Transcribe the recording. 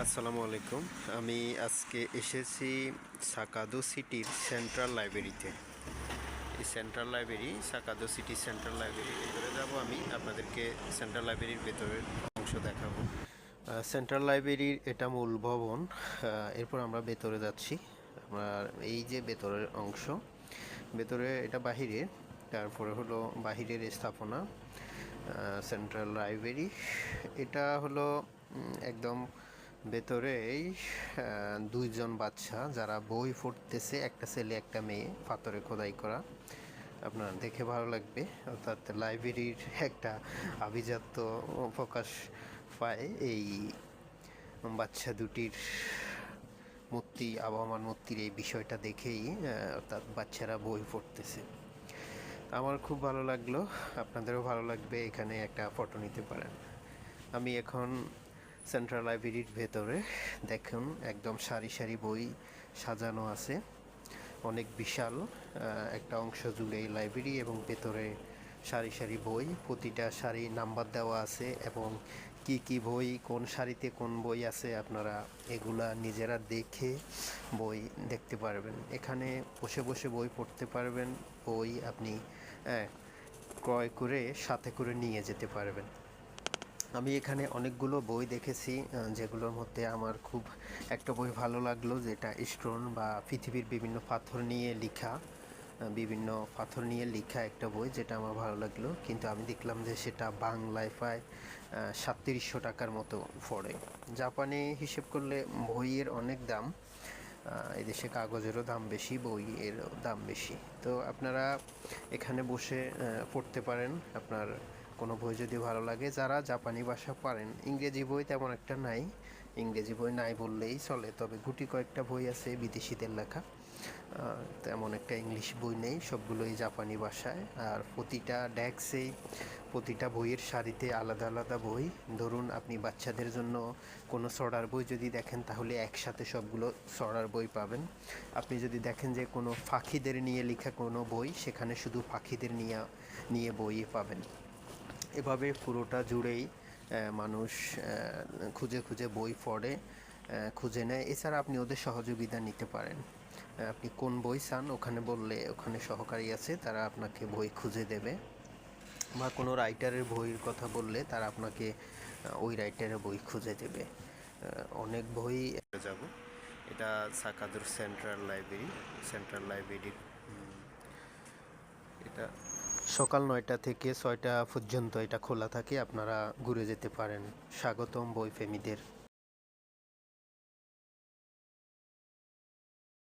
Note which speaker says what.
Speaker 1: আসসালামু আলাইকুম। আমি আজকে এসেছি সাকাদো সিটির সেন্ট্রাল লাইব্রেরিতে। এই central library, Sakado city central লাইব্রেরির ভেতরে যাব আমি। আপনাদেরকে সেন্ট্রাল লাইব্রেরির ভেতরের অংশ দেখাবো। সেন্ট্রাল লাইব্রেরির এটা মূল ভবন। এরপর আমরা ভেতরে যাচ্ছি। আমার এই যে ভেতরের অংশ, ভেতরে এটা বাহিরে তারপরে হলো বাহিরের স্থাপনা সেন্ট্রাল লাইব্রেরি। এটা হলো একদম ভেতরেই দুইজন বাচ্চা যারা বই পড়তেছে একটা ছেলে, একটা মেয়ে, পাথরে খোদাই করা। আপনার দেখে ভালো লাগবে। অর্থাৎ লাইব্রেরির একটা আভিজাত্য প্রকাশ পায় এই বাচ্চা দুটির মূর্তি, আবহমান মূর্তির এই বিষয়টা দেখেই অর্থাৎ বাচ্চারা বই পড়তেছে আমার খুব ভালো লাগল। আপনাদেরও ভালো লাগবে এখানে একটা ফটো নিতে পারেন। আমি এখন সেন্ট্রাল লাইব্রেরির ভেতরে। দেখুন, একদম সারি সারি বই সাজানো আছে। অনেক বিশাল একটা অংশ জুড়ে এই লাইব্রেরি এবং ভেতরে সারি সারি বই। প্রতিটা সারি নাম্বার দেওয়া আছে এবং কি কি বই, কোন সারিতে কোন বই আছে আপনারা এগুলা নিজেরা দেখে বই দেখতে পারবেন। এখানে বসে বসে বই পড়তে পারবেন, বই আপনি ক্রয় করে সাথে করে নিয়ে যেতে পারবেন। আমি এখানে অনেকগুলো বই দেখেছি যেগুলোর মধ্যে আমার খুব একটা বই ভালো লাগল, যেটা স্টোন বা পৃথিবীর বিভিন্ন পাথর নিয়ে লেখা বিভিন্ন পাথর নিয়ে লেখা একটা বই যেটা আমার ভালো লাগল। কিন্তু আমি দেখলাম যে সেটা বাংলায় প্রায় সাতত্রিশশো টাকার মতো পড়ে। জাপানে হিসেব করলে বইয়ের অনেক দাম এদেশে কাগজেরও দাম বেশি বইয়ের দাম বেশি। তো আপনারা এখানে বসে পড়তে পারেন, আপনার কোনো বই যদি ভালো লাগে, যারা জাপানি ভাষা পারেন, ইংরেজি বই তেমন একটা নাই। ইংরেজি বই নাই বললেই চলে, তবে গুটি কয়েকটা বই আছে বিদেশিদের লেখা। তেমন একটা ইংলিশ বই নেই, সবগুলোই জাপানি ভাষায়। আর প্রতিটা ডেস্কেই প্রতিটা বইয়ের সারিতে আলাদা আলাদা বই। ধরুন, আপনি বাচ্চাদের জন্য কোনো ছড়ার বই যদি দেখেন, তাহলে একসাথে সবগুলো ছড়ার বই পাবেন। আপনি যদি দেখেন যে কোনো পাখিদের নিয়ে লেখা কোনো বই, সেখানে শুধু পাখিদের নিয়ে নিয়ে বই পাবেন। এভাবে পুরোটা জুড়েই মানুষ খুঁজে খুঁজে বই পড়ে খুঁজে নেয়। এছাড়া আপনি ওদের সহযোগিতা নিতে পারেন। আপনি কোন বই চান ওখানে বললে ওখানে সহকারী আছে, তারা আপনাকে বই খুঁজে দেবে। বা কোনো রাইটারের বইয়ের কথা বললে তারা আপনাকে ওই রাইটারের বই খুঁজে দেবে। অনেক বই যাব। এটা সাকাদুর সেন্ট্রাল লাইব্রেরি। সেন্ট্রাল লাইব্রেরির এটা সকাল নয়টা থেকে ছয়টা পর্যন্ত এটা খোলা থাকে, আপনারা ঘুরে যেতে পারেন। স্বাগতম বই প্রেমীদের।